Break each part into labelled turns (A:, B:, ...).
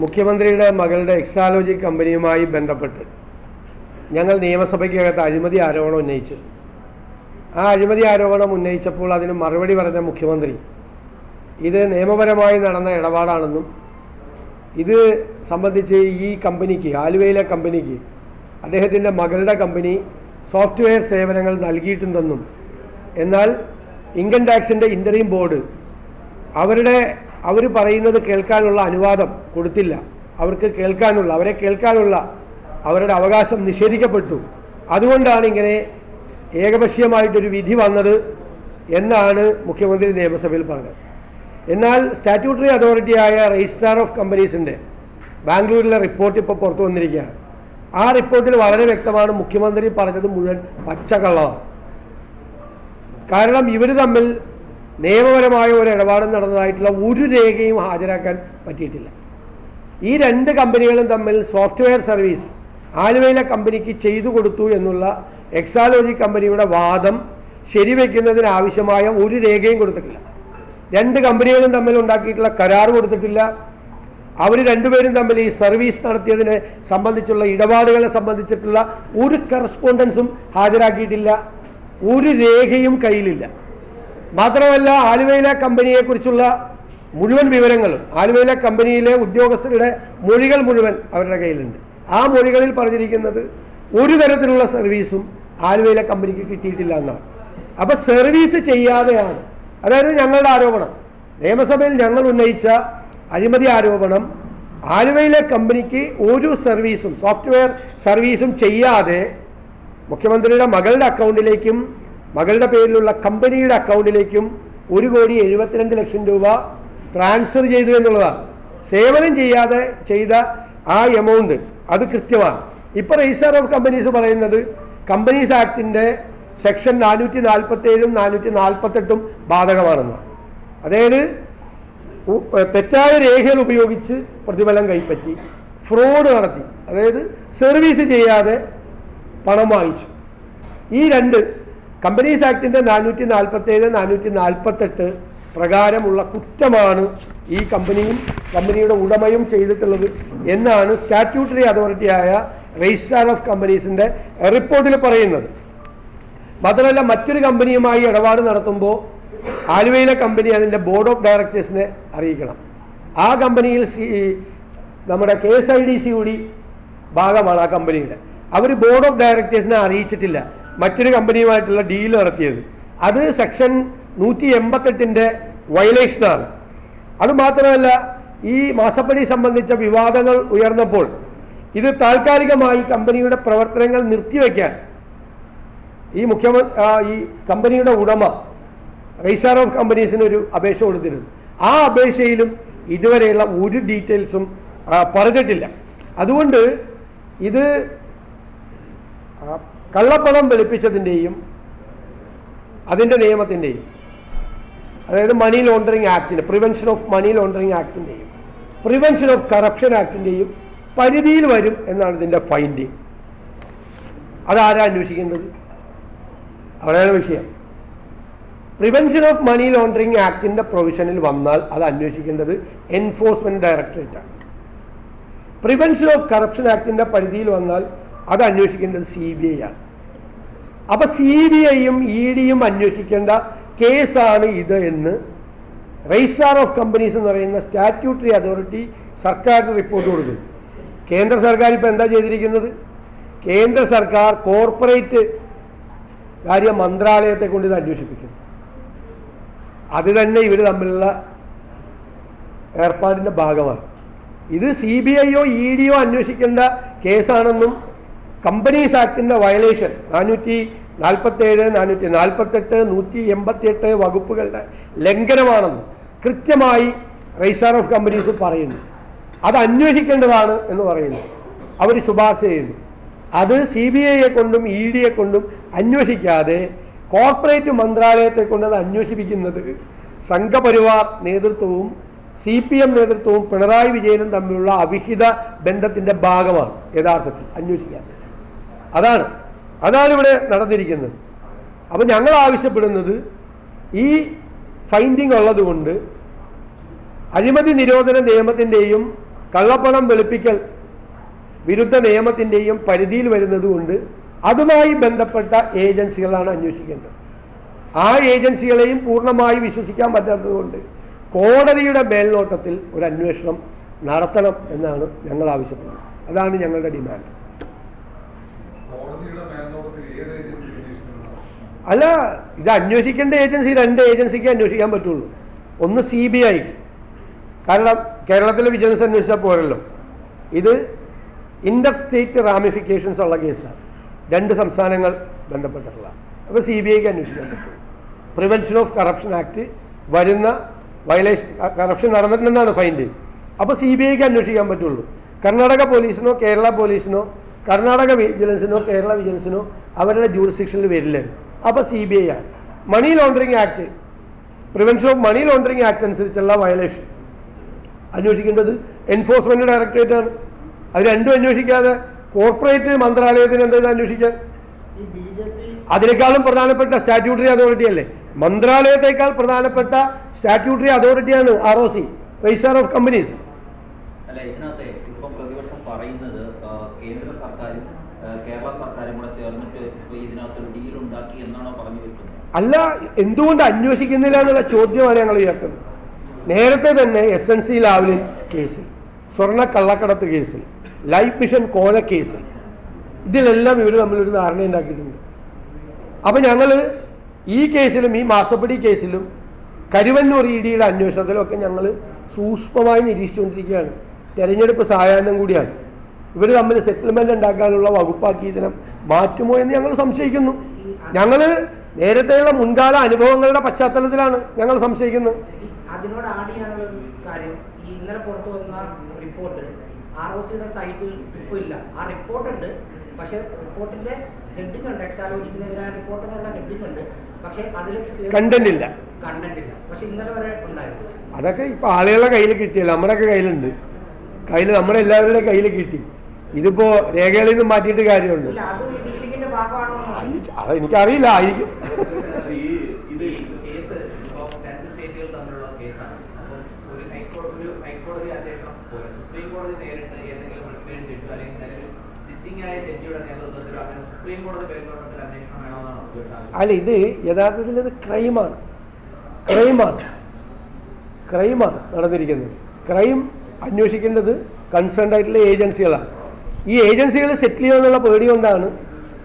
A: മുഖ്യമന്ത്രിയുടെ മകളുടെ എക്സാലോജി കമ്പനിയുമായി ബന്ധപ്പെട്ട് ഞങ്ങൾ നിയമസഭയ്ക്കകത്ത് അഴിമതി ആരോപണം ഉന്നയിച്ചു. ആ അഴിമതി ആരോപണം ഉന്നയിച്ചപ്പോൾ അതിന് മറുപടി പറഞ്ഞ മുഖ്യമന്ത്രി ഇത് നിയമപരമായി നടന്ന ഇടപാടാണെന്നും ഇത് സംബന്ധിച്ച് ഈ കമ്പനിക്ക് ആലുവയിലെ കമ്പനിക്ക് അദ്ദേഹത്തിന്റെ മകളുടെ കമ്പനി സോഫ്റ്റ്വെയർ സേവനങ്ങൾ നൽകിയിട്ടുണ്ടെന്നും എന്നാൽ ഇൻകം ടാക്സിന്റെ ഇന്ററീം ബോർഡ് അവരുടെ അവർ പറയുന്നത് കേൾക്കാനുള്ള അനുവാദം കൊടുത്തില്ല. അവർക്ക് കേൾക്കാനുള്ള അവരെ കേൾക്കാനുള്ള അവരുടെ അവകാശം നിഷേധിക്കപ്പെട്ടു. അതുകൊണ്ടാണ് ഇങ്ങനെ ഏകപക്ഷീയമായിട്ടൊരു വിധി വന്നത് എന്നാണ് മുഖ്യമന്ത്രി നിയമസഭയിൽ പറഞ്ഞത്. എന്നാൽ സ്റ്റാറ്റ്യൂട്ടറി അതോറിറ്റിയായ രജിസ്ട്രാർ ഓഫ് കമ്പനീസിന്റെ ബാംഗ്ലൂരിലെ റിപ്പോർട്ട് ഇപ്പോൾ പുറത്തു വന്നിരിക്കുകയാണ്. ആ റിപ്പോർട്ടിൽ വളരെ വ്യക്തമാണ് മുഖ്യമന്ത്രി പറഞ്ഞത് മുഴുവൻ പച്ചക്കള്ളമാണ് കാരണം ഇവർ തമ്മിൽ നിയമപരമായ ഒരു ഇടപാടും നടന്നതായിട്ടുള്ള ഒരു രേഖയും ഹാജരാക്കാൻ പറ്റിയിട്ടില്ല. ഈ രണ്ട് കമ്പനികളും തമ്മിൽ സോഫ്റ്റ്വെയർ സർവീസ് ആലുവയിലെ കമ്പനിക്ക് ചെയ്തു കൊടുത്തു എന്നുള്ള എക്സാലോജി കമ്പനിയുടെ വാദം ശരിവെക്കുന്നതിന് ആവശ്യമായ ഒരു രേഖയും കൊടുത്തിട്ടില്ല. രണ്ട് കമ്പനികളും തമ്മിൽ ഉണ്ടാക്കിയിട്ടുള്ള കരാർ കൊടുത്തിട്ടില്ല. അവർ രണ്ടുപേരും തമ്മിൽ ഈ സർവീസ് നടത്തിയതിനെ സംബന്ധിച്ചുള്ള ഇടപാടുകളെ സംബന്ധിച്ചിട്ടുള്ള ഒരു കറസ്പോണ്ടൻസും ഹാജരാക്കിയിട്ടില്ല. ഒരു രേഖയും കയ്യിലില്ല. മാത്രമല്ല ആലുവയിലെ കമ്പനിയെക്കുറിച്ചുള്ള മുഴുവൻ വിവരങ്ങളും ആലുവയിലെ കമ്പനിയിലെ ഉദ്യോഗസ്ഥരുടെ മൊഴികൾ മുഴുവൻ അവരുടെ കയ്യിലുണ്ട്. ആ മൊഴികളിൽ പറഞ്ഞിരിക്കുന്നത് ഒരു തരത്തിലുള്ള സർവീസും ആലുവയിലെ കമ്പനിക്ക് കിട്ടിയിട്ടില്ല എന്നാണ്. അപ്പോൾ സർവീസ് ചെയ്യാതെയാണ് അതായത് ഞങ്ങളുടെ ആരോപണം. നിയമസഭയിൽ ഞങ്ങൾ ഉന്നയിച്ച അഴിമതി ആരോപണം ആലുവയിലെ കമ്പനിക്ക് ഒരു സർവീസും സോഫ്റ്റ്വെയർ സർവീസും ചെയ്യാതെ മുഖ്യമന്ത്രിയുടെ മകളുടെ അക്കൗണ്ടിലേക്കും മകളുടെ പേരിലുള്ള കമ്പനിയുടെ അക്കൗണ്ടിലേക്കും ഒരു കോടി എഴുപത്തിരണ്ട് ലക്ഷം രൂപ ട്രാൻസ്ഫർ ചെയ്തു എന്നുള്ളതാണ്. സേവനം ചെയ്യാതെ ചെയ്ത ആ എമൗണ്ട് അത് കൃത്യമാണ്. ഇപ്പോൾ രജിസ്റ്റർ ഓഫ് കമ്പനീസ് പറയുന്നത് കമ്പനീസ് ആക്ടിന്റെ സെക്ഷൻ നാനൂറ്റി നാൽപ്പത്തേഴും നാനൂറ്റി നാൽപ്പത്തെട്ടും ബാധകമാണെന്ന് അതായത് തെറ്റായ രേഖകൾ ഉപയോഗിച്ച് പ്രതിഫലം കൈപ്പറ്റി ഫ്രോഡ് നടത്തി അതായത് സർവീസ് ചെയ്യാതെ പണം വാങ്ങിച്ചു. ഈ രണ്ട് കമ്പനീസ് ആക്ടിന്റെ നാനൂറ്റി നാൽപ്പത്തേഴ് നാനൂറ്റി നാൽപ്പത്തെട്ട് പ്രകാരമുള്ള കുറ്റമാണ് ഈ കമ്പനിയും കമ്പനിയുടെ ഉടമയും ചെയ്തിട്ടുള്ളത് എന്നാണ് സ്റ്റാറ്റ്യൂട്ടറി അതോറിറ്റിയായ രജിസ്ട്രാർ ഓഫ് കമ്പനീസിന്റെ റിപ്പോർട്ടിൽ പറയുന്നത്. മാത്രമല്ല മറ്റൊരു കമ്പനിയുമായി ഇടപാട് നടത്തുമ്പോൾ ആലുവയിലെ കമ്പനി അതിന്റെ ബോർഡ് ഓഫ് ഡയറക്ടേഴ്സിനെ അറിയിക്കണം. ആ കമ്പനിയിൽ സി നമ്മുടെ K S I D C കൂടി ഭാഗമാണ് ആ കമ്പനിയുടെ. അവർ ബോർഡ് ഓഫ് ഡയറക്ടേഴ്സിനെ അറിയിച്ചിട്ടില്ല. മറ്റൊരു കമ്പനിയുമായിട്ടുള്ള ഡീൽ നടത്തിയത്. അത് സെക്ഷൻ നൂറ്റി എൺപത്തെട്ടിന്റെ വയലേഷനാണ് അതുമാത്രമല്ല ഈ മാസപ്പടി സംബന്ധിച്ച വിവാദങ്ങൾ ഉയർന്നപ്പോൾ ഇത് താൽക്കാലികമായി കമ്പനിയുടെ പ്രവർത്തനങ്ങൾ നിർത്തിവെക്കാൻ ഈ മുഖ്യമന്ത്രി ഈ കമ്പനിയുടെ ഉടമ രജിസ്ട്രാർ ഓഫ് കമ്പനീസിന് ഒരു അപേക്ഷ കൊടുത്തിരുന്നു. ആ അപേക്ഷയിലും ഇതുവരെയുള്ള ഒരു ഡീറ്റെയിൽസും പറഞ്ഞിട്ടില്ല. അതുകൊണ്ട് ഇത് കള്ളപ്പണം വെളുപ്പിച്ചതിന്റെയും അതിന്റെ നിയമത്തിന്റെയും അതായത് മണി ലോണ്ടറിങ് ആക്ടിന്റെ പ്രിവെൻഷൻ ഓഫ് മണി ലോണ്ടറിങ് ആക്ടിന്റെയും പ്രിവെൻഷൻ ഓഫ് കറപ്ഷൻ ആക്ടിന്റെയും പരിധിയിൽ വരും എന്നാണ് ഇതിന്റെ ഫൈൻഡിങ് അതാരാ അന്വേഷിക്കേണ്ടത്? അവിടെയാണ് വിഷയം. പ്രിവെൻഷൻ ഓഫ് മണി ലോണ്ടറിങ് ആക്ടിന്റെ പ്രൊവിഷനിൽ വന്നാൽ അത് അന്വേഷിക്കേണ്ടത് എൻഫോഴ്സ്മെന്റ് ഡയറക്ടറേറ്റാണ് പ്രിവെൻഷൻ ഓഫ് കറപ്ഷൻ ആക്ടിന്റെ പരിധിയിൽ വന്നാൽ അത് അന്വേഷിക്കേണ്ടത് സി ബി ഐ ആണ്. അപ്പോൾ സി ബി ഐയും ഇ ഡിയും അന്വേഷിക്കേണ്ട കേസാണ് ഇത് എന്ന് രജിസ്ട്രാർ ഓഫ് കമ്പനീസ് എന്ന് പറയുന്ന സ്റ്റാറ്റ്യൂട്ടറി അതോറിറ്റി സർക്കാരിന് റിപ്പോർട്ട് കൊടുക്കുന്നു. കേന്ദ്ര സർക്കാർ ഇപ്പോൾ എന്താ ചെയ്തിരിക്കുന്നത്? കേന്ദ്ര സർക്കാർ കോർപ്പറേറ്റ് കാര്യ മന്ത്രാലയത്തെ കൊണ്ട് ഇത് അന്വേഷിപ്പിക്കുന്നു. അത് തന്നെ ഇവർ തമ്മിലുള്ള ഏർപ്പാടിന്റെ ഭാഗമാണ്. ഇത് സി ബി ഐയോ ഇ ഡിയോ അന്വേഷിക്കേണ്ട കേസാണെന്നും കമ്പനീസ് ആക്ടിന്റെ വയലേഷൻ നാനൂറ്റി നാൽപ്പത്തേഴ് നാനൂറ്റി നാൽപ്പത്തെട്ട് നൂറ്റി എൺപത്തിയെട്ട് വകുപ്പുകളുടെ ലംഘനമാണെന്ന് കൃത്യമായി രജിസ്റ്റർ ഓഫ് കമ്പനീസ് പറയുന്നു. അത് അന്വേഷിക്കേണ്ടതാണ് എന്ന് പറയുന്നു. അവർ ശുപാർശ ചെയ്യുന്നു. അത് സി ബി ഐയെ കൊണ്ടും ഇ ഡിയെ കൊണ്ടും അന്വേഷിക്കാതെ കോർപ്പറേറ്റ് മന്ത്രാലയത്തെ കൊണ്ട് അത് അന്വേഷിപ്പിക്കുന്നത് സംഘപരിവാർ നേതൃത്വവും സി പി എം നേതൃത്വവും പിണറായി വിജയനും തമ്മിലുള്ള അവിഹിത ബന്ധത്തിന്റെ ഭാഗമാണ് യഥാർത്ഥത്തിൽ അന്വേഷിക്കാതെ. അതാണ്. അതാണ് ഇവിടെ നടന്നിരിക്കുന്നത്. അപ്പോൾ ഞങ്ങൾ ആവശ്യപ്പെടുന്നത് ഈ ഫൈൻഡിങ് ഉള്ളതുകൊണ്ട് അഴിമതി നിരോധന നിയമത്തിന്റെയും കള്ളപ്പണം വെളുപ്പിക്കൽ വിരുദ്ധ നിയമത്തിന്റെയും പരിധിയിൽ വരുന്നതുകൊണ്ട് അതുമായി ബന്ധപ്പെട്ട ഏജൻസികളാണ് അന്വേഷിക്കേണ്ടത്. ആ ഏജൻസികളെയും പൂർണമായി വിശ്വസിക്കാൻ പറ്റാത്തതുകൊണ്ട് കോടതിയുടെ മേൽനോട്ടത്തിൽ ഒരു അന്വേഷണം നടത്തണം എന്നാണ് ഞങ്ങൾ ആവശ്യപ്പെടുന്നത്. അതാണ് ഞങ്ങളുടെ ഡിമാൻഡ്
B: കോടതിയുടെ മേൽനോട്ടത്തിൽ ഏത് ഏജൻസി അന്വേഷണം നടത്തും?
A: അല്ല ഇത് അന്വേഷിക്കേണ്ട ഏജൻസി രണ്ട് ഏജൻസിക്ക് അന്വേഷിക്കാൻ പറ്റുള്ളൂ. ഒന്ന് സി ബി ഐക്ക്. കാരണം കേരളത്തിലെ വിജിലൻസ് അന്വേഷിച്ചാൽ പോരല്ലോ. ഇത് ഇന്റർ സ്റ്റേറ്റ് റാമിഫിക്കേഷൻസ് ഉള്ള കേസാണ് രണ്ട് സംസ്ഥാനങ്ങൾ ബന്ധപ്പെട്ടിട്ടുള്ള അപ്പോൾ സി ബി ഐക്ക് അന്വേഷിക്കാൻ പറ്റും പ്രിവെൻഷൻ ഓഫ് കറപ്ഷൻ ആക്ട് വരുന്ന വയലേഷൻ കറപ്ഷൻ നടന്നിട്ടുണ്ടെന്നാണ് ഫൈൻഡ് അപ്പോൾ സി ബി ഐക്ക് അന്വേഷിക്കാൻ പറ്റുള്ളൂ. കർണാടക പോലീസിനോ കേരള പോലീസിനോ കർണാടക വിജിലൻസിനോ കേരള വിജിലൻസിനോ അവരുടെ ജൂറിസ്ഡിക്ഷനിൽ വരില്ല? അപ്പോൾ സി ബി ഐ ആണ്. Money laundering act prevention of money laundering act അനുസരിച്ചുള്ള വയലേഷൻ അന്വേഷിക്കേണ്ടത് എൻഫോഴ്സ്മെന്റ് ഡയറക്ടറേറ്റ് ആണ്. അത് രണ്ടും അന്വേഷിക്കാതെ കോർപ്പറേറ്റ് മന്ത്രാലയത്തിന് എന്താ അന്വേഷിക്കാൻ? അതിനേക്കാളും പ്രധാനപ്പെട്ട സ്റ്റാറ്റ്യൂട്ടറി അതോറിറ്റി അല്ലേ? മന്ത്രാലയത്തെക്കാൾ പ്രധാനപ്പെട്ട statutory അതോറിറ്റിയാണ് R O C register of companies
C: അല്ല ഇതിനകത്ത് ഇപ്പം പ്രതിപക്ഷം പറയുന്നത് ആ, കേന്ദ്ര സർക്കാരും കേരള സർക്കാരും കൂടെ ചേർന്നിട്ട് ഇപ്പൊ ഇതിനകത്ത് ഒരു ഡീൽ ഉണ്ടാക്കി എന്നാണോ പറഞ്ഞു വെക്കുന്നത്?
A: അല്ല എന്തുകൊണ്ട് അന്വേഷിക്കുന്നില്ല എന്നുള്ള ചോദ്യമാണ് ഞങ്ങൾ ഉയർത്തുന്നത്. നേരത്തെ തന്നെ എസ് എൻ സി ലാവിലെ കേസിൽ സ്വർണ കള്ളക്കടത്ത് കേസിൽ ലൈഫ് മിഷൻ കോല കേസിൽ ഇതിലെല്ലാം ഇവർ തമ്മിലൊരു ധാരണ ഉണ്ടാക്കിയിട്ടുണ്ട്. അപ്പം ഞങ്ങൾ ഈ കേസിലും ഈ മാസപ്പടി കേസിലും കരുവന്നൂർ ഇ ഡിയുടെ അന്വേഷണത്തിലും ഒക്കെ ഞങ്ങൾ സൂക്ഷ്മമായി നിരീക്ഷിച്ചുകൊണ്ടിരിക്കുകയാണ്. തെരഞ്ഞെടുപ്പ് സായാഹ്നം കൂടിയാണ്. ഇവർ തമ്മിൽ സെറ്റിൽമെന്റ് ഉണ്ടാക്കാനുള്ള വകുപ്പാക്കി ഇതിനെ മാറ്റുമോ എന്ന് ഞങ്ങൾ സംശയിക്കുന്നു. ഞങ്ങൾ നേരത്തെയുള്ള മുൻകാല അനുഭവങ്ങളുടെ പശ്ചാത്തലത്തിലാണ് ഞങ്ങൾ സംശയിക്കുന്നത്.
D: അതിനോട് ആഡ് ചെയ്യാനുള്ള കാര്യം ഈ ഇന്നലെ പുറത്തു വന്ന റിപ്പോർട്ട് ആർ ഒ സിയുടെ സൈറ്റിൽ ഇപ്പോൾ ഇല്ല. ആ റിപ്പോർട്ട് ഉണ്ട്. പക്ഷേ റിപ്പോർട്ടിന്റെ ഹെഡിങ് ഉണ്ട്. എക്സാലോജിക്കിനെതിരായ റിപ്പോർട്ടിനെല്ലാം ഹെഡിങ് ഉണ്ട്. പക്ഷേ അതിലേക്ക്
A: കണ്ടന്റ് ഇല്ല.
D: കണ്ടന്റ് ഇല്ല. പക്ഷെ ഇന്നലെ വരെ ഉണ്ടായിരുന്നു.
A: അതൊക്കെ ഇപ്പൊ ആളുകളുടെ കയ്യിൽ കിട്ടിയല്ലോ. നമ്മുടെയൊക്കെ കയ്യിലുണ്ട്. കയ്യിൽ നമ്മുടെ എല്ലാവരുടെയും കയ്യിൽ കിട്ടി. ഇതിപ്പോ രേഖകളിൽ നിന്ന് മാറ്റിയിട്ട് കാര്യമുണ്ട്.
D: അത്.
A: എനിക്കറിയില്ല ആയിരിക്കും. അല്ല ഇത് യഥാർത്ഥത്തിൽ ഇത് ക്രൈമാണ്. ക്രൈമാണ്. ക്രൈമാണ് നടന്നിരിക്കുന്നത്. ക്രൈം അന്വേഷിക്കേണ്ടത് കൺസേൺഡ് ആയിട്ടുള്ള ഏജൻസികളാണ്. ഈ ഏജൻസികൾ സെറ്റിൽ ചെയ്യുമെന്നുള്ള പേടി കൊണ്ടാണ്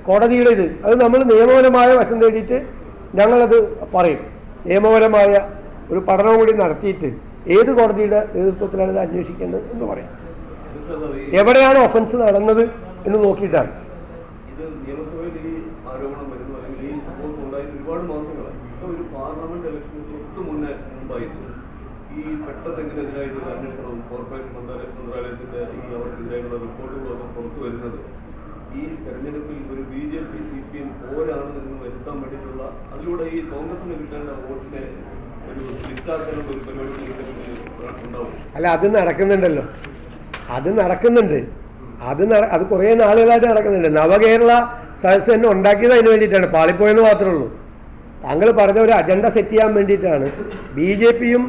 A: കോടതിയുടെ ഇത്. അത് നമ്മൾ നിയമപരമായ വശം തേടിയിട്ട് ഞങ്ങളത് പറയും. നിയമപരമായ ഒരു പഠനവും കൂടി നടത്തിയിട്ട് ഏത് കോടതിയുടെ നേതൃത്വത്തിലാണ് ഇത് അന്വേഷിക്കേണ്ടത് എന്ന് പറയും. എവിടെയാണ് ഒഫൻസ് നടന്നത് എന്ന് നോക്കിയിട്ടാണ്.
E: ഈ ആരോപണം വരുന്നു. അല്ലെങ്കിൽ ഈ സംഭവം ഉണ്ടായിട്ട് ഒരുപാട് മാസങ്ങളായി ഇപ്പൊ ഒരു പാർലമെന്റ് ഇലക്ഷന് തൊട്ട് മുന്നേ മുമ്പായിരുന്നു ഈ പെട്ടെന്ന് ഇതിനെതിരായിട്ട് ഒരു അന്വേഷണവും കോർപ്പറേറ്റ് മന്ത്രാലയ മന്ത്രാലയത്തിന്റെ ഈ അവർക്കെതിരായിട്ടുള്ള റിപ്പോർട്ടുകളൊക്കെ പുറത്തു വരുന്നത് ഈ തെരഞ്ഞെടുപ്പിൽ ഒരു B J P C P M പോരാണ് എന്ന് വേണ്ടിയിട്ടുള്ള അതിലൂടെ ഈ കോൺഗ്രസിന് കിട്ടേണ്ട വോട്ടിനെ
A: അല്ല അത് നടക്കുന്നുണ്ടല്ലോ. അത് നടക്കുന്നുണ്ട്. അത് അത് കുറേ നാളുകളായിട്ട് നടക്കുന്നുണ്ട്. നവകേരള സദസ് തന്നെ ഉണ്ടാക്കിയത് അതിന് വേണ്ടിയിട്ടാണ്. പാളിപ്പോയെന്ന് മാത്രമേ ഉള്ളൂ. താങ്കൾ പറഞ്ഞ ഒരു അജണ്ട സെറ്റ് ചെയ്യാൻ വേണ്ടിയിട്ടാണ് ബി ജെ പിയും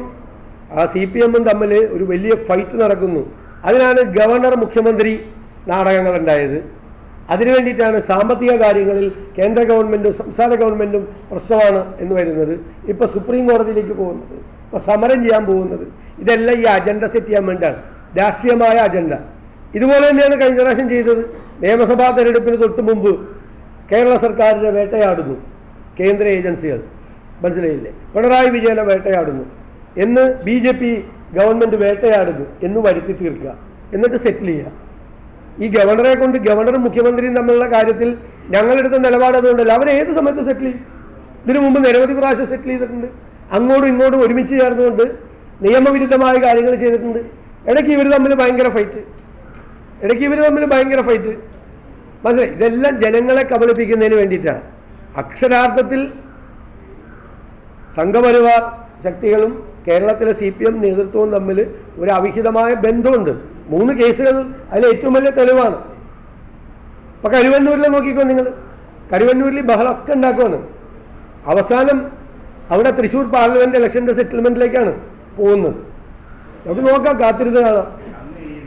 A: സി പി എമ്മും തമ്മിൽ ഒരു വലിയ ഫൈറ്റ് നടക്കുന്നു. അതിനാണ് ഗവർണർ മുഖ്യമന്ത്രി നാടകങ്ങൾ ഉണ്ടായത് അതിനു വേണ്ടിയിട്ടാണ് സാമ്പത്തിക കാര്യങ്ങളിൽ കേന്ദ്ര ഗവൺമെന്റും സംസ്ഥാന ഗവൺമെന്റും പ്രശ്നമാണ് എന്ന് വരുന്നത്. ഇപ്പോൾ സുപ്രീം കോടതിയിലേക്ക് പോകുന്നത്. ഇപ്പോൾ സമരം ചെയ്യാൻ പോകുന്നത്. ഇതെല്ലാം ഈ അജണ്ട സെറ്റ് ചെയ്യാൻ വേണ്ടിയാണ് രാഷ്ട്രീയമായ അജണ്ട. ഇതുപോലെ തന്നെയാണ് കഴിഞ്ഞ പ്രാവശ്യം ചെയ്തത്. നിയമസഭാ തെരഞ്ഞെടുപ്പിന് തൊട്ട് മുമ്പ് കേരള സർക്കാരിനെ വേട്ടയാടുന്നു കേന്ദ്ര ഏജൻസികൾ. മനസ്സിലായില്ലേ? പിണറായി വിജയനെ വേട്ടയാടുന്നു. എന്ന് ബി ജെ പി ഗവൺമെന്റ് വേട്ടയാടുന്നു എന്ന് വരുത്തി തീർക്കുക. എന്നിട്ട് സെറ്റിൽ ചെയ്യുക. ഈ ഗവർണറെ കൊണ്ട് ഗവർണറും മുഖ്യമന്ത്രിയും തമ്മിലുള്ള കാര്യത്തിൽ ഞങ്ങളെടുത്ത നിലപാട് അതുകൊണ്ടല്ല. അവർ ഏത് സമയത്ത് സെറ്റിൽ ചെയ്യും? ഇതിനു മുമ്പ് നിരവധി പ്രാവശ്യം സെറ്റിൽ ചെയ്തിട്ടുണ്ട്. അങ്ങോട്ടും ഇങ്ങോട്ടും ഒരുമിച്ച് ചേർന്നുകൊണ്ട് നിയമവിരുദ്ധമായ കാര്യങ്ങൾ ചെയ്തിട്ടുണ്ട്. ഇടയ്ക്ക് ഇവർ തമ്മിൽ ഭയങ്കര ഫൈറ്റ് ഇടയ്ക്ക് ഇവർ തമ്മിൽ ഭയങ്കര ഫൈറ്റ് മനസ്സിലായി? ഇതെല്ലാം ജനങ്ങളെ കബളിപ്പിക്കുന്നതിന് വേണ്ടിയിട്ടാണ്. അക്ഷരാർത്ഥത്തിൽ സംഘപരിവാർ ശക്തികളും കേരളത്തിലെ സി പി എം നേതൃത്വവും തമ്മിൽ ഒരു അവിഹിതമായ ബന്ധമുണ്ട്. മൂന്ന് കേസുകൾ അതിൽ ഏറ്റവും വലിയ തെളിവാണ്. ഇപ്പം കരുവന്നൂരിലെ നോക്കിക്കോ നിങ്ങൾ. കരുവന്നൂരിൽ ബഹളമൊക്കെ ഉണ്ടാക്കുവാണ്. അവസാനം അവിടെ തൃശ്ശൂർ പാർലമെന്റ് ഇലക്ഷന്റെ സെറ്റിൽമെന്റിലേക്കാണ് പോകുന്നത്. നമുക്ക് നോക്കാം കാത്തിരുന്ന് കാണാം
F: അന്ന് ഈ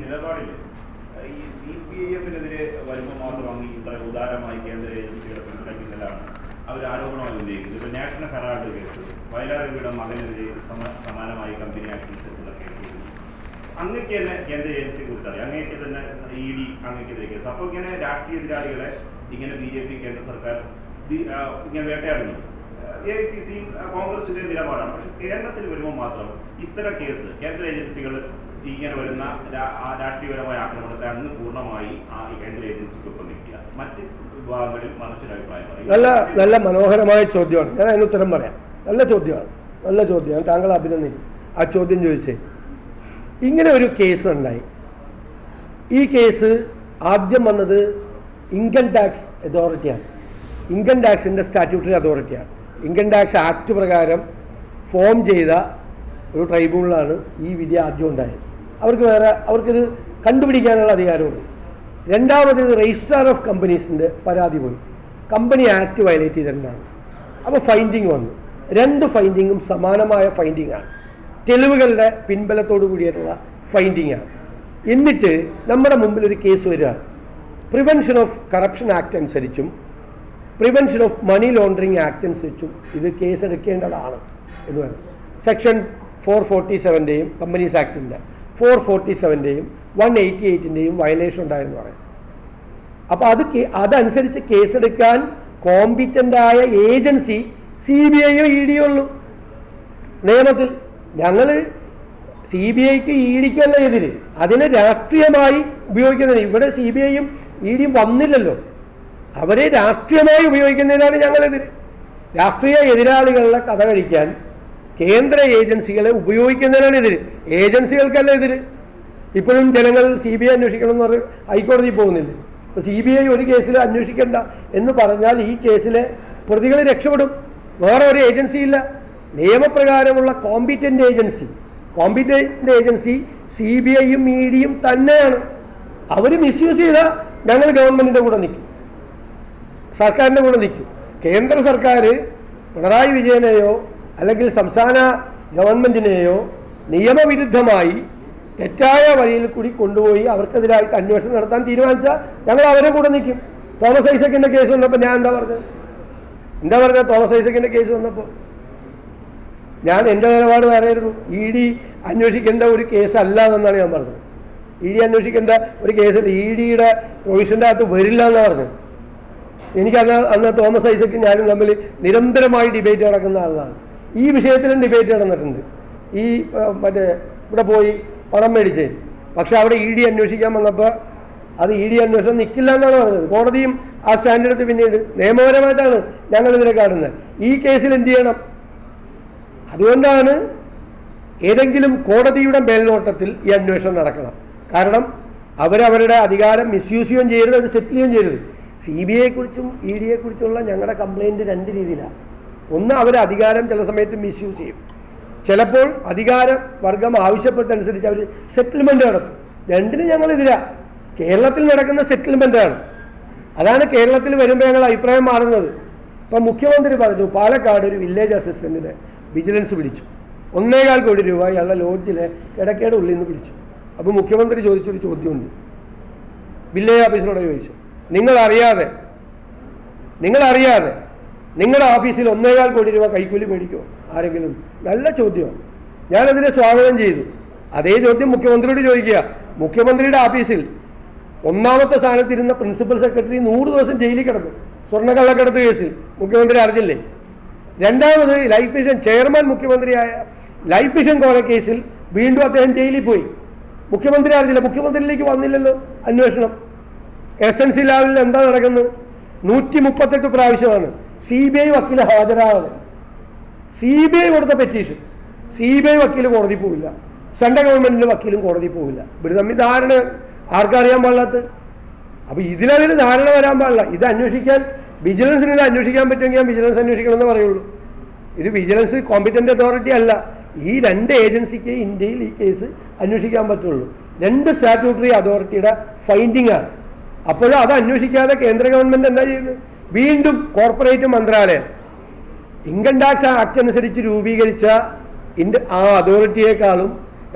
F: ഹെറാൾഡ് കേസ് വയലാരവിയുടെ മകനെതിരെ സമ- സമാനമായി കമ്പനി ആക്ഷൻ സെറ്റുള്ള കേസ് അങ്ങക്ക് തന്നെ കേന്ദ്ര ഏജൻസിയെ കുറിച്ച് അങ്ങേക്ക് തന്നെ ഇ ഡി അങ്ങക്കെതിരെ കേസ്. അപ്പോൾ ഇങ്ങനെ രാഷ്ട്രീയ എതിരാളികളെ ഇങ്ങനെ ബി ജെ പി കേന്ദ്ര സർക്കാർ ഇങ്ങനെ വേട്ടയാടുന്നു. എ ഐ സി സി കോൺഗ്രസിന്റെ നിലപാടാണ്. പക്ഷെ കേരളത്തിൽ വരുമ്പോൾ മാത്രം ഇത്തരം കേസ് കേന്ദ്ര ഏജൻസികൾ ഇങ്ങനെ വരുന്ന രാഷ്ട്രീയപരമായ ആക്രമണത്തെ അങ്ങ് പൂർണമായി ആ കേന്ദ്ര ഏജൻസിക്കൊപ്പം നിൽക്കുക. മറ്റ് വിഭാഗങ്ങളിൽ മറിച്ചൊരു അഭിപ്രായം
A: നല്ല നല്ല മനോഹരമായ ചോദ്യമാണ്. ഞാൻ അതിന് ഉത്തരം പറയാം. നല്ല ചോദ്യമാണ്. നല്ല ചോദ്യമാണ്. താങ്കൾ അഭിനന്ദിക്കും. ആ ചോദ്യം ചോദിച്ചേ. ഇങ്ങനെ ഒരു കേസ് ഉണ്ടായി. ഈ കേസ് ആദ്യം വന്നത് ഇൻകം ടാക്സ് അതോറിറ്റിയാണ് ഇൻകം ടാക്സിന്റെ സ്റ്റാറ്റ്യൂട്ടറി അതോറിറ്റിയാണ് ഇൻകം ടാക്സ് ആക്ട് പ്രകാരം ഫോം ചെയ്ത ഒരു ട്രൈബ്യൂണലാണ് ഈ വിധി ആദ്യം ഉണ്ടായത്. അവർക്ക് വേറെ അവർക്കിത് കണ്ടുപിടിക്കാനുള്ള അധികാരമുണ്ട്. രണ്ടാമത് രജിസ്ട്രാർ ഓഫ് കമ്പനീസിന്റെ പരാതി പോയി. കമ്പനി ആക്ട് വയലേറ്റ് ചെയ്തിട്ടുണ്ടാണ് അപ്പോൾ ഫൈൻഡിങ് വന്നു. രണ്ട് ഫൈൻഡിങ്ങും സമാനമായ ഫൈൻഡിങ് ആണ്. തെളിവുകളുടെ പിൻബലത്തോടു കൂടിയിട്ടുള്ള ഫൈൻഡിങ് ആണ്. എന്നിട്ട് നമ്മുടെ മുമ്പിൽ ഒരു കേസ് വരിക. പ്രിവെൻഷൻ ഓഫ് കറപ്ഷൻ ആക്ട് അനുസരിച്ചും prevention of money laundering act അനുസരിച്ചും ഇത് കേസ് എടുക്കേണ്ടതാണ് എന്ന് പറയുന്നത് സെക്ഷൻ ഫോർ ഫോർട്ടി സെവന്റെയും കമ്പനീസ് ആക്ടിന്റെ ഫോർ ഫോർട്ടി സെവന്റെയും വൺ എയ്റ്റി എയ്റ്റിന്റെയും വയലേഷൻ ഉണ്ടായെന്ന് പറയാം. അപ്പോൾ അത് അതനുസരിച്ച് കേസെടുക്കാൻ കോമ്പിറ്റന്റായ ഏജൻസി സി ബി ഐയോ ഇ ഡിയോ ഉള്ളൂ. നിയമത്തിൽ ഞങ്ങൾ സി ബി ഐക്ക് ഇ ഡിക്കല്ല എതിര്. അതിനെ രാഷ്ട്രീയമായി ഉപയോഗിക്കുന്നതിന് ഇവിടെ സി ബി ഐയും ഇ ഡിയും വന്നില്ലല്ലോ. അവരെ രാഷ്ട്രീയമായി ഉപയോഗിക്കുന്നതിനാണ് ഞങ്ങളെതിര്. രാഷ്ട്രീയ എതിരാളികളുടെ കഥ കഴിക്കാൻ കേന്ദ്ര ഏജൻസികളെ ഉപയോഗിക്കുന്നതിനാണ് എതിര്. ഏജൻസികൾക്കല്ല എതിര്. ഇപ്പോഴും ജനങ്ങൾ സി ബി ഐ അന്വേഷിക്കണം എന്ന് പറഞ്ഞ് ഹൈക്കോടതിയിൽ പോകുന്നില്ല? അപ്പോൾ സി ബി ഐ ഒരു കേസിൽ അന്വേഷിക്കേണ്ട എന്ന് പറഞ്ഞാൽ ഈ കേസിലെ പ്രതികൾ രക്ഷപ്പെടും. വേറെ ഒരു ഏജൻസിയില്ല നിയമപ്രകാരമുള്ള competent agency competent agency C B ഐയും ഇ ഡിയും തന്നെയാണ്. അവർ മിസ്യൂസ് ചെയ്താൽ ഞങ്ങൾ ഗവൺമെന്റിന്റെ കൂടെ നിൽക്കും. സർക്കാരിന്റെ കൂടെ നിൽക്കും. കേന്ദ്ര സർക്കാർ പിണറായി വിജയനെയോ അല്ലെങ്കിൽ സംസ്ഥാന ഗവൺമെന്റിനെയോ നിയമവിരുദ്ധമായി തെറ്റായ വഴിയിൽ കൂടി കൊണ്ടുപോയി അവർക്കെതിരായിട്ട് അന്വേഷണം നടത്താൻ തീരുമാനിച്ചാൽ ഞങ്ങൾ അവരെ കൂടെ നിൽക്കും. തോമസ് ഐസക്കിന്റെ കേസ് വന്നപ്പോൾ ഞാൻ എന്താ പറഞ്ഞത്? എന്താ പറഞ്ഞത് തോമസ് ഐസക്കിന്റെ കേസ് വന്നപ്പോൾ? ഞാൻ എന്റെ നിലപാട് പറയായിരുന്നു ഇ ഡി അന്വേഷിക്കേണ്ട ഒരു കേസല്ല എന്നാണ് ഞാൻ പറഞ്ഞത്. ഇ ഡി അന്വേഷിക്കേണ്ട ഒരു കേസിൽ ഇ ഡിയുടെ പ്രൊവിഷന്റെ അകത്ത് വരില്ല എന്നാണ് പറഞ്ഞത്. എനിക്കന്ന് അന്ന് തോമസ് ഐസക്ക് ഞാനും തമ്മിൽ നിരന്തരമായി ഡിബേറ്റ് നടക്കുന്ന ആളാണ്. ഈ വിഷയത്തിലും ഡിബേറ്റ് നടന്നിട്ടുണ്ട്. ഈ മറ്റേ ഇവിടെ പോയി പണം മേടിച്ചേ. പക്ഷെ അവിടെ ഇ ഡി അന്വേഷിക്കാൻ വന്നപ്പോൾ അത് ഇ ഡി അന്വേഷണം നിൽക്കില്ല എന്നാണ് പറഞ്ഞത്. കോടതിയും ആ സ്റ്റാൻഡേർഡ് പിന്നീട് നിയമപരമായിട്ടാണ് ഞങ്ങൾ ഇതിനെ കാണുന്നത്. ഈ കേസിൽ എന്ത് ചെയ്യണം? അതുകൊണ്ടാണ് ഏതെങ്കിലും കോടതിയുടെ മേൽനോട്ടത്തിൽ ഈ അന്വേഷണം നടക്കണം. കാരണം അവരവരുടെ അധികാരം മിസ്യൂസ് ചെയ്യുകയും ചെയ്യരുത് അത് സെറ്റിൽ ചെയ്യുകയും ചെയ്യരുത്. സി ബി ഐയെക്കുറിച്ചും ഇ ഡിയെക്കുറിച്ചുള്ള ഞങ്ങളുടെ കംപ്ലൈന്റ് രണ്ട് രീതിയിലാണ് ഒന്ന് അവർ അധികാരം ചില സമയത്ത് മിസ്യൂസ് ചെയ്യും. ചിലപ്പോൾ അധികാര വർഗം ആവശ്യപ്പെട്ടനുസരിച്ച് അവർ സെറ്റിൽമെന്റ് നടത്തും. രണ്ടിനും ഞങ്ങളെതിരാ. കേരളത്തിൽ നടക്കുന്ന സെറ്റിൽമെന്റാണ് അതാണ് കേരളത്തിൽ വരുമ്പോൾ ഞങ്ങൾ അഭിപ്രായം മാറുന്നത്. ഇപ്പം മുഖ്യമന്ത്രി പറഞ്ഞു പാലക്കാട് ഒരു വില്ലേജ് അസിസ്റ്റന്റിനെ വിജിലൻസ് പിടിച്ചു ഒന്നേകാൽ കോടി രൂപ ഇയാളുടെ ലോഡ്ജിലെ കിടക്കയുടെ ഉള്ളിൽ നിന്ന് പിടിച്ചു അപ്പോൾ മുഖ്യമന്ത്രി ചോദിച്ചൊരു ചോദ്യമുണ്ട്. വില്ലേജ് ഓഫീസറോട് ചോദിച്ചു. നിങ്ങളറിയാതെ നിങ്ങളറിയാതെ നിങ്ങളുടെ ഓഫീസിൽ ഒന്നേകാൽ കോടി രൂപ കൈക്കൂലി മേടിക്കുമോ ആരെങ്കിലും നല്ല ചോദ്യമാണ്. ഞാനതിനെ സ്വാഗതം ചെയ്തു. അതേ ചോദ്യം മുഖ്യമന്ത്രിയോട് ചോദിക്കുക. മുഖ്യമന്ത്രിയുടെ ഓഫീസിൽ ഒന്നാമത്തെ സ്ഥാനത്തിരുന്ന പ്രിൻസിപ്പൽ സെക്രട്ടറി നൂറ് ദിവസം ജയിലിൽ കിടന്നു സ്വർണക്കള്ളക്കടത്ത് കേസിൽ. മുഖ്യമന്ത്രി അറിഞ്ഞില്ലേ? രണ്ടാമത് ലൈഫ് മിഷൻ ചെയർമാൻ മുഖ്യമന്ത്രിയായ ലൈഫ് മിഷൻ കോഴ കേസിൽ വീണ്ടും അദ്ദേഹം ജയിലിൽ പോയി. മുഖ്യമന്ത്രി അറിഞ്ഞില്ല. മുഖ്യമന്ത്രിയിലേക്ക് വന്നില്ലല്ലോ അന്വേഷണം. എസ് എൻ സി ലാബിൽ എന്താ നടക്കുന്നത്? നൂറ്റി മുപ്പത്തെട്ട് പ്രാവശ്യമാണ് സി ബി ഐ വക്കീൽ ഹാജരാകാതെ. സി ബി ഐ കൊടുത്ത പെറ്റീഷൻ സി ബി ഐ വക്കീൽ കോടതി പോവില്ല. സെൻട്രൽ ഗവൺമെന്റിന്റെ വക്കീലും കോടതി പോവില്ല. ഇവർ തമ്മിൽ ധാരണ ആർക്കറിയാൻ പാടില്ലാത്ത അപ്പോൾ ഇതിലതിന് ധാരണ വരാൻ പാടില്ല. ഇത് അന്വേഷിക്കാൻ വിജിലൻസിന് ഇത് അന്വേഷിക്കാൻ പറ്റുമെങ്കിൽ ഞാൻ വിജിലൻസ് അന്വേഷിക്കണമെന്ന് പറയുള്ളൂ. ഇത് വിജിലൻസ് കോമ്പിറ്റന്റ് അതോറിറ്റി അല്ല. ഈ രണ്ട് ഏജൻസിക്ക് ഇന്ത്യയിൽ ഈ കേസ് അന്വേഷിക്കാൻ പറ്റുള്ളൂ. രണ്ട് സ്റ്റാറ്റ്യൂട്ടറി അതോറിറ്റിയുടെ ഫൈൻഡിംഗ് ആണ്. അപ്പോഴും അത് അന്വേഷിക്കാതെ കേന്ദ്ര ഗവൺമെന്റ് എന്താ ചെയ്യുന്നത്? വീണ്ടും കോർപ്പറേറ്റ് മന്ത്രാലയം. ഇൻകം ടാക്സ് ആക്ട് അനുസരിച്ച് രൂപീകരിച്ച ഇൻഡ് ആ അതോറിറ്റിയേക്കാളും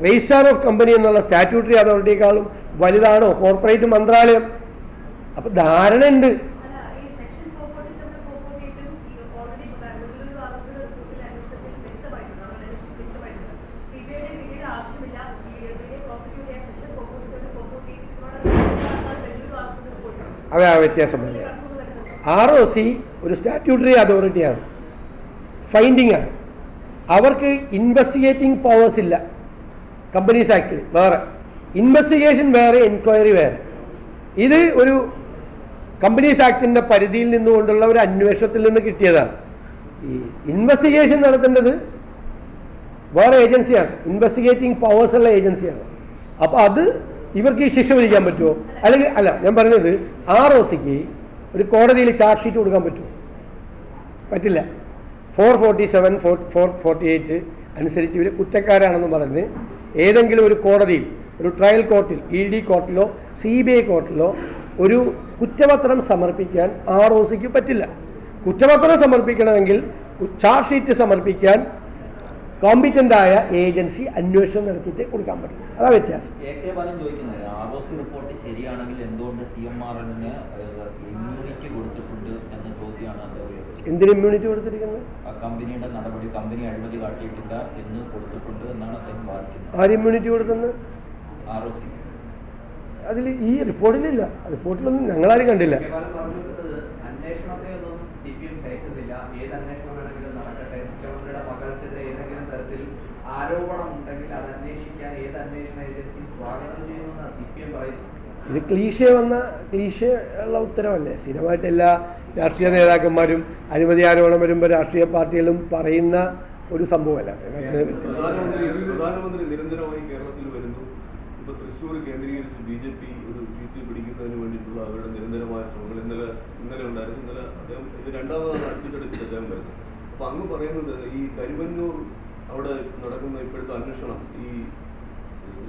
A: രജിസ്ട്രാർ ഓഫ് കമ്പനി എന്നുള്ള സ്റ്റാറ്റ്യൂട്ടറി അതോറിറ്റിയേക്കാളും വലുതാണോ കോർപ്പറേറ്റ് മന്ത്രാലയം. അപ്പോൾ ധാരണ ഉണ്ട്
G: അല്ല, ഈ section 447 448 ഉം ഈ already ബാംഗ്ലൂരിൽ ഒരു arrest
A: അവ ആ തന്നെയാണ് ആർ ഒ സി ഒരു സ്റ്റാറ്റ്യൂട്ടറി അതോറിറ്റിയാണ് ഫൈൻഡിങ് ആണ്. അവർക്ക് ഇൻവെസ്റ്റിഗേറ്റിംഗ് പവേഴ്സ് ഇല്ല. കമ്പനീസ് ആക്ടിൽ വേറെ. ഇൻവെസ്റ്റിഗേഷൻ വേറെ എൻക്വയറി വേറെ. ഇത് ഒരു കമ്പനീസ് ആക്ടിന്റെ പരിധിയിൽ നിന്നുകൊണ്ടുള്ള ഒരു അന്വേഷണത്തിൽ നിന്ന് കിട്ടിയതാണ്. ഈ ഇൻവെസ്റ്റിഗേഷൻ നടത്തേണ്ടത് വേറെ ഏജൻസിയാണ് ഇൻവെസ്റ്റിഗേറ്റിംഗ് പവേഴ്സ് ഉള്ള ഏജൻസിയാണ് അപ്പോൾ അത് ഇവർക്ക് ഈ ശിക്ഷ വിധിക്കാൻ പറ്റുമോ? അല്ലെങ്കിൽ അല്ല ഞാൻ പറഞ്ഞത് ആർ ഒ സിക്ക് ഒരു കോടതിയിൽ ചാർജ് ഷീറ്റ് കൊടുക്കാൻ പറ്റുമോ? പറ്റില്ല. Four forty seven four four forty eight അനുസരിച്ച് ഇവർ കുറ്റക്കാരാണെന്ന് പറഞ്ഞ് ഏതെങ്കിലും ഒരു കോടതിയിൽ ഒരു ട്രയൽ കോർട്ടിൽ ഇ ഡി കോർട്ടിലോ സി ബി ഐ കോർട്ടിലോ ഒരു കുറ്റപത്രം സമർപ്പിക്കാൻ ആർ ഒ സിക്ക് പറ്റില്ല. കുറ്റപത്രം സമർപ്പിക്കണമെങ്കിൽ ചാർജ് ഷീറ്റ് സമർപ്പിക്കാൻ കോമ്പിറ്റന്റ് ആയ ഏജൻസി അന്വേഷണം നടത്തിയിട്ട് കൊടുക്കാൻ പറ്റും. അതാ വ്യത്യാസം. എന്തിന് ഇമ്മ്യൂണിറ്റി കൊടുത്തിരിക്കുന്നത്?
C: ആ കമ്പനിയുടെ നടപടി കമ്പനി അഴിമതി കാട്ടിയിട്ടില്ല എന്ന് കൊടുത്തിട്ടുണ്ട് എന്നാണ് അദ്ദേഹം വാദിക്കുന്നത്.
A: ആര് ഇമ്മ്യൂണിറ്റി കൊടുത്തെന്ന്?
C: ആർ ഒ സി
A: അതിൽ ഈ റിപ്പോർട്ടിലില്ല റിപ്പോർട്ടിലൊന്നും ഞങ്ങളാരും കണ്ടില്ല.
H: അന്വേഷണത്തെ ഒന്നും സി പി എം ഭയക്കുന്നില്ല ഏത് അന്വേഷണം വേണമെങ്കിലും നടക്കട്ടെ മുഖ്യമന്ത്രിയുടെ മകൾക്കെതിരെ ഏതെങ്കിലും തരത്തിൽ ആരോപണം ഉണ്ടെങ്കിൽ അത് അന്വേഷിക്കാൻ ഏത് അന്വേഷണ ഏജൻസിയും സ്വാഗതം ചെയ്യുമെന്ന് സി പി എം പറയുന്നു
A: ഇത് ക്ലീശേ വന്ന ക്ലീശേ ഉള്ള ഉത്തരവല്ലേ? സ്ഥിരമായിട്ട് എല്ലാ രാഷ്ട്രീയ നേതാക്കന്മാരും അഴിമതി ആരോപണം വരുമ്പോൾ രാഷ്ട്രീയ പാർട്ടികളും പറയുന്ന ഒരു സംഭവമല്ല.
E: പ്രധാനമന്ത്രി പ്രധാനമന്ത്രി നിരന്തരമായി കേരളത്തിൽ വരുന്നു. ഇപ്പൊ തൃശ്ശൂർ കേന്ദ്രീകരിച്ച് ബി ജെ പി ഒരു സീറ്റ് പിടിക്കുന്നതിന് വേണ്ടിയിട്ടുള്ള അവരുടെ നിരന്തരമായ ശ്രമങ്ങൾ ഇന്നലെ ഇന്നലെ ഉണ്ടായിരുന്നു. ഇന്നലെ അദ്ദേഹം ഇത് രണ്ടാമതാണ് അടുപ്പിച്ചെടുത്തിട്ട് അദ്ദേഹം വരുന്നത്. അപ്പൊ അങ്ങ് പറയുന്നത് ഈ കരുവന്നൂർ അവിടെ നടക്കുന്ന ഇപ്പോഴത്തെ അന്വേഷണം ഈ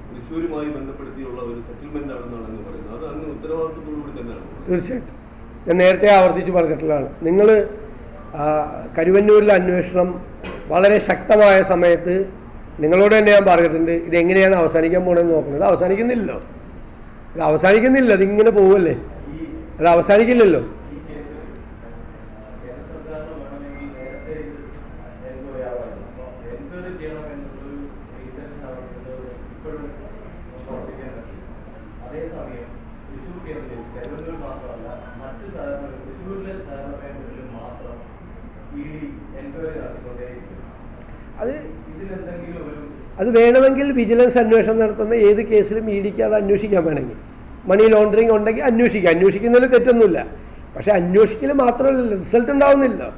E: തൃശ്ശൂരുമായി ബന്ധപ്പെടുത്തിയുള്ള ഒരു സെറ്റിൽമെന്റ് ആണെന്നാണ് അങ്ങ് പറയുന്നത്. അത് അങ്ങ് ഉത്തരവാദിത്വത്തോടുകൂടി തന്നെയാണ്
A: തീർച്ചയായിട്ടും. ഞാൻ നേരത്തെ ആവർത്തിച്ച് പറഞ്ഞിട്ടുള്ളതാണ്. നിങ്ങൾ കരുവന്നൂരിലെ അന്വേഷണം വളരെ ശക്തമായ സമയത്ത് നിങ്ങളോട് തന്നെ ഞാൻ പറഞ്ഞിട്ടുണ്ട് ഇതെങ്ങനെയാണ് അവസാനിക്കാൻ പോകണമെന്ന് നോക്കുന്നത് അവസാനിക്കുന്നില്ലല്ലോ. ഇത് അവസാനിക്കുന്നില്ല ഇതിങ്ങനെ പോവല്ലേ? അത് അവസാനിക്കില്ലല്ലോ
G: അതേസമയം തൃശ്ശൂർ കേന്ദ്രീകരിച്ച് തിരുവനന്തപുരം മാത്രമല്ല മറ്റ് സ്ഥലങ്ങളിൽ തൃശ്ശൂരിലെ സഹകരണ ബാങ്കുകളിൽ മാത്രം ഇ ഡി എൻക്വയറി നടത്തിക്കൊണ്ടേയിരിക്കുന്നു
A: അത്
G: ഇതിലെന്തെങ്കിലും ഒരു
A: അത് വേണമെങ്കിൽ വിജിലൻസ് അന്വേഷണം നടത്തുന്ന ഏത് കേസിലും ഇ ഡിക്ക് അത് അന്വേഷിക്കാൻ വേണമെങ്കിൽ. മണി ലോണ്ടറിങ് ഉണ്ടെങ്കിൽ അന്വേഷിക്കുക അന്വേഷിക്കുന്നതിൽ തെറ്റൊന്നുമില്ല. പക്ഷെ അന്വേഷിക്കൽ മാത്രമല്ലല്ലോ. റിസൾട്ട് ഉണ്ടാവുന്നില്ല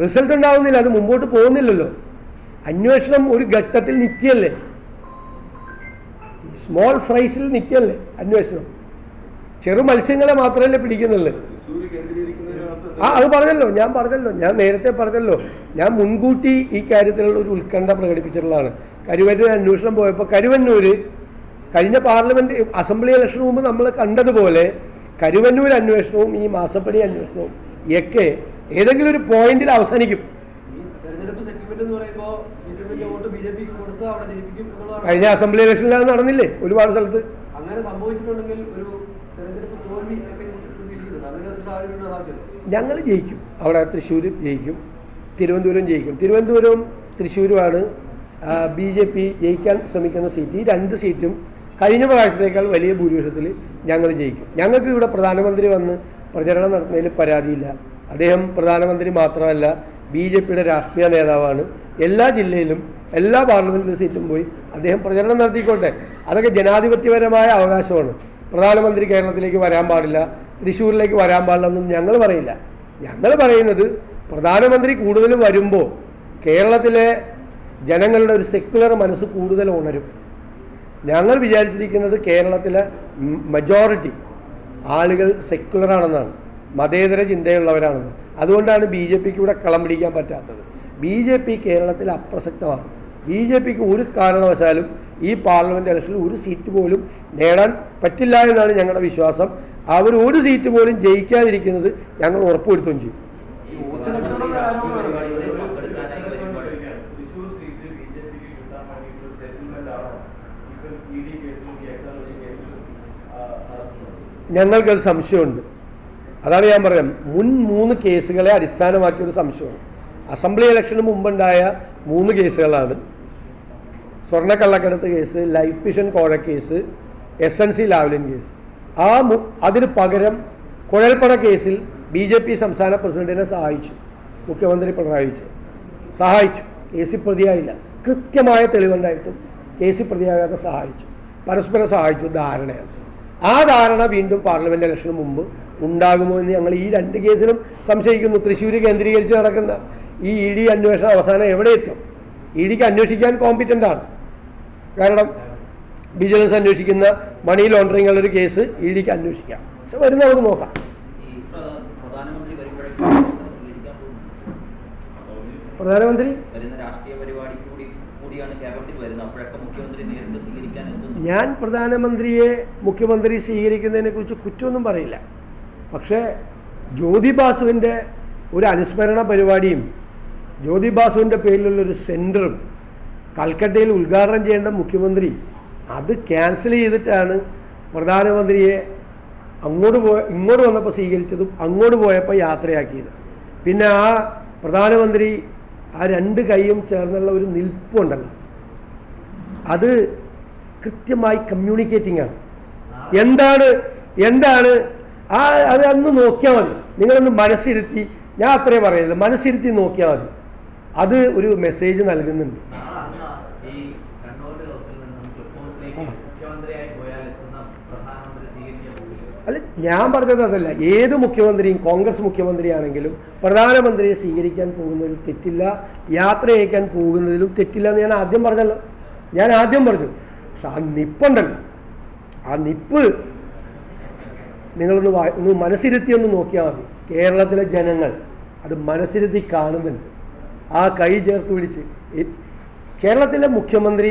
A: റിസൾട്ട് ഉണ്ടാവുന്നില്ല. അത് മുമ്പോട്ട് പോകുന്നില്ലല്ലോ. അന്വേഷണം ഒരു ഘട്ടത്തിൽ നിൽക്കുകയല്ലേ? സ്മോൾ ഫ്രൈസിൽ നിൽക്കുകയല്ലേ അന്വേഷണം? ചെറു മത്സ്യങ്ങളെ മാത്രമല്ലേ പിടിക്കുന്നുള്ളൂ. ആ അത് പറഞ്ഞല്ലോ ഞാൻ പറഞ്ഞല്ലോ ഞാൻ നേരത്തെ പറഞ്ഞല്ലോ. ഞാൻ മുൻകൂട്ടി ഈ കാര്യത്തിലുള്ള ഒരു ഉത്കണ്ഠ പ്രകടിപ്പിച്ചിട്ടുള്ളതാണ്. കരുവന്നൂർ അന്വേഷണം പോയപ്പോൾ കരുവന്നൂർ കഴിഞ്ഞ പാർലമെന്റ് അസംബ്ലി ഇലക്ഷൻ മുമ്പ് നമ്മൾ കണ്ടതുപോലെ കരുവന്നൂർ അന്വേഷണവും ഈ മാസപ്പടി അന്വേഷണവും ഒക്കെ ഏതെങ്കിലും ഒരു പോയിന്റിൽ അവസാനിക്കും. കഴിഞ്ഞ അസംബ്ലി ഇലക്ഷനിൽ അത് നടന്നില്ലേ ഒരുപാട് സ്ഥലത്ത്?
I: അങ്ങനെ സംഭവിച്ചിട്ടുണ്ടെങ്കിൽ ഒരു തെരഞ്ഞെടുപ്പ് തോൽവി ഒക്കെ പ്രതീക്ഷിക്കുന്നുണ്ട്. അങ്ങനെ സാഹചര്യം സാധ്യത
A: ഞങ്ങൾ ജയിക്കും. അവിടെ തൃശ്ശൂർ ജയിക്കും. തിരുവനന്തപുരം ജയിക്കും. തിരുവനന്തപുരവും തൃശ്ശൂരുമാണ് ബി ജെ പി ജയിക്കാൻ ശ്രമിക്കുന്ന സീറ്റ് ഈ രണ്ട് സീറ്റും കഴിഞ്ഞ പ്രാവശ്യത്തേക്കാൾ വലിയ ഭൂരിപക്ഷത്തിൽ ഞങ്ങൾ ജയിക്കും. ഞങ്ങൾക്ക് ഇവിടെ പ്രധാനമന്ത്രി വന്ന് പ്രചരണം നടത്തുന്നതിൽ പരാതിയില്ല. അദ്ദേഹം പ്രധാനമന്ത്രി മാത്രമല്ല ബി ജെ പിയുടെ രാഷ്ട്രീയ നേതാവാണ്. എല്ലാ ജില്ലയിലും എല്ലാ പാർലമെന്റ് സീറ്റും പോയി അദ്ദേഹം പ്രചരണം നടത്തിക്കോട്ടെ. അതൊക്കെ ജനാധിപത്യപരമായ അവകാശമാണ്. പ്രധാനമന്ത്രി കേരളത്തിലേക്ക് വരാൻ പാടില്ല. തൃശ്ശൂരിലേക്ക് വരാൻ പാടില്ല എന്നൊന്നും ഞങ്ങൾ പറയില്ല. ഞങ്ങൾ പറയുന്നത് പ്രധാനമന്ത്രി കൂടുതൽ വരുമ്പോൾ കേരളത്തിലെ ജനങ്ങളുടെ ഒരു സെക്യുലർ മനസ്സ് കൂടുതൽ ഉണരും. ഞങ്ങൾ വിചാരിച്ചിരിക്കുന്നത് കേരളത്തിലെ മെജോറിറ്റി ആളുകൾ സെക്യുലറാണെന്നാണ് മതേതര ചിന്തയുള്ളവരാണെന്ന്. അതുകൊണ്ടാണ് ബി ജെ പിക്ക് ഇവിടെ കളം പിടിക്കാൻ പറ്റാത്തത്. ബി ജെ പി കേരളത്തിൽ അപ്രസക്തമാണ്. ബി ജെ പിക്ക് ഒരു കാരണവശാലും ഈ പാർലമെന്റ് ഇലക്ഷനിൽ ഒരു സീറ്റ് പോലും നേടാൻ പറ്റില്ല എന്നാണ് ഞങ്ങളുടെ വിശ്വാസം. അവർ ഒരു സീറ്റ് പോലും ജയിക്കാതിരിക്കുന്നത് ഞങ്ങൾ ഉറപ്പുവരുത്തുകയും ചെയ്യും. ഞങ്ങൾക്കത് സംശയമുണ്ട്. അതാണ് ഞാൻ പറയാം മുൻ മൂന്ന് കേസുകളെ അടിസ്ഥാനമാക്കിയൊരു സംശയമാണ്. അസംബ്ലി ഇലക്ഷന് മുമ്പുണ്ടായ മൂന്ന് കേസുകളാണ്. സ്വർണക്കള്ളക്കടത്ത് കേസ് ലൈഫ് മിഷൻ കോഴ case S N C Lavalin case. ആ അതിന് പകരം കുഴൽപ്പണ കേസിൽ ബി ജെ പി സംസ്ഥാന പ്രസിഡന്റിനെ സഹായിച്ചു. മുഖ്യമന്ത്രി പിണറായി വിജയൻ സഹായിച്ചു. കേസിൽ പ്രതിയായില്ല കൃത്യമായ തെളിവുണ്ടായിട്ടും കേസിൽ പ്രതിയാകാതെ സഹായിച്ചു. പരസ്പരം സഹായിച്ചു. ധാരണയാണ്. ആ ധാരണ വീണ്ടും പാർലമെന്റ് ഇലക്ഷന് മുമ്പ് ഉണ്ടാകുമോ എന്ന് ഞങ്ങൾ ഈ രണ്ട് കേസിലും സംശയിക്കുന്നു. തൃശ്ശൂര് കേന്ദ്രീകരിച്ച് നടക്കുന്ന ഈ ഇ ഡി അന്വേഷണം അവസാനം എവിടെ എത്തും? ഇ ഡിക്ക് അന്വേഷിക്കാൻ കോമ്പിറ്റന്റ് ആണ്. കാരണം വിജിലൻസ് അന്വേഷിക്കുന്ന മണി ലോണ്ടറിങ്ങുള്ള ഒരു കേസ് ഇ ഡിക്ക് അന്വേഷിക്കാം. പക്ഷെ വരുന്ന നമുക്ക് നോക്കാം.
C: പ്രധാനമന്ത്രി
A: ഞാൻ പ്രധാനമന്ത്രിയെ മുഖ്യമന്ത്രി സ്വീകരിക്കുന്നതിനെ കുറിച്ച് കുറ്റമൊന്നും പറയില്ല. പക്ഷേ ജ്യോതി ബാസുവിന്റെ ഒരു അനുസ്മരണ പരിപാടിയും ജ്യോതി ബാസുവിന്റെ പേരിലുള്ളൊരു സെന്ററും കൽക്കട്ടയിൽ ഉദ്ഘാടനം ചെയ്യേണ്ട മുഖ്യമന്ത്രി അത് ക്യാൻസൽ ചെയ്തിട്ടാണ് പ്രധാനമന്ത്രിയെ അങ്ങോട്ട് പോയ ഇങ്ങോട്ട് വന്നപ്പോൾ സ്വീകരിച്ചതും അങ്ങോട്ട് പോയപ്പോൾ യാത്രയാക്കിയത്. പിന്നെ ആ പ്രധാനമന്ത്രി ആ രണ്ട് കൈയും ചേർന്നുള്ള ഒരു നിൽപ്പുണ്ടല്ലോ. അത് കൃത്യമായി കമ്മ്യൂണിക്കേറ്റിംഗ് ആണ്. എന്താണ് എന്താണ്? ആ അത് അന്ന് നോക്കിയാൽ മതി. നിങ്ങളൊന്ന് മനസ്സിരുത്തി ഞാൻ അത്രേ പറയുന്നത് മനസ്സിരുത്തി നോക്കിയാൽ മതി. അത് ഒരു മെസ്സേജ് നൽകുന്നുണ്ട്
H: നാളെ അന്ന് ഈ കണ്ണൂരിന്റെ ഹൗസിൽ നിന്നും ക്ലിഫ് ഹൗസിലേക്ക് മുഖ്യമന്ത്രിയായി പോയാൽ എത്തുന്ന പ്രധാനമന്ത്രി സ്വീകരിക്കാൻ പോകില്ല
A: അല്ല ഞാൻ പറഞ്ഞത് അതല്ല. ഏത് മുഖ്യമന്ത്രിയും കോൺഗ്രസ് മുഖ്യമന്ത്രിയാണെങ്കിലും പ്രധാനമന്ത്രിയെ സ്വീകരിക്കാൻ പോകുന്നതിൽ തെറ്റില്ല യാത്ര അയക്കാൻ പോകുന്നതിലും തെറ്റില്ല എന്ന് ഞാൻ ആദ്യം പറഞ്ഞല്ലോ. ഞാൻ ആദ്യം പറഞ്ഞു ആ നിപ്പുണ്ടല്ലോ. ആ നിപ്പ് നിങ്ങളൊന്ന് ഒന്ന് മനസ്സിരുത്തി ഒന്ന് നോക്കിയാൽ മതി. കേരളത്തിലെ ജനങ്ങൾ അത് മനസ്സിരുത്തി കാണുന്നുണ്ട്. ആ കൈ ചേർത്ത് പിടിച്ച്. കേരളത്തിലെ മുഖ്യമന്ത്രി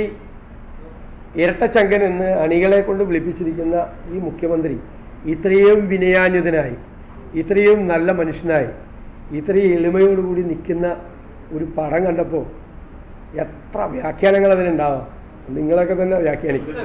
A: ഇരട്ടച്ചങ്കൻ എന്ന് അണികളെ കൊണ്ട് വിളിപ്പിച്ചിരിക്കുന്ന ഈ മുഖ്യമന്ത്രി ഇത്രയും വിനയാന്യതനായി ഇത്രയും നല്ല മനുഷ്യനായി ഇത്രയും എളിമയോടുകൂടി നിൽക്കുന്ന ഒരു പടം കണ്ടപ്പോൾ എത്ര വ്യാഖ്യാനങ്ങൾ അതിനുണ്ടാവാം നിങ്ങളൊക്കെ തന്നെ വ്യാഖ്യാനിക്കും.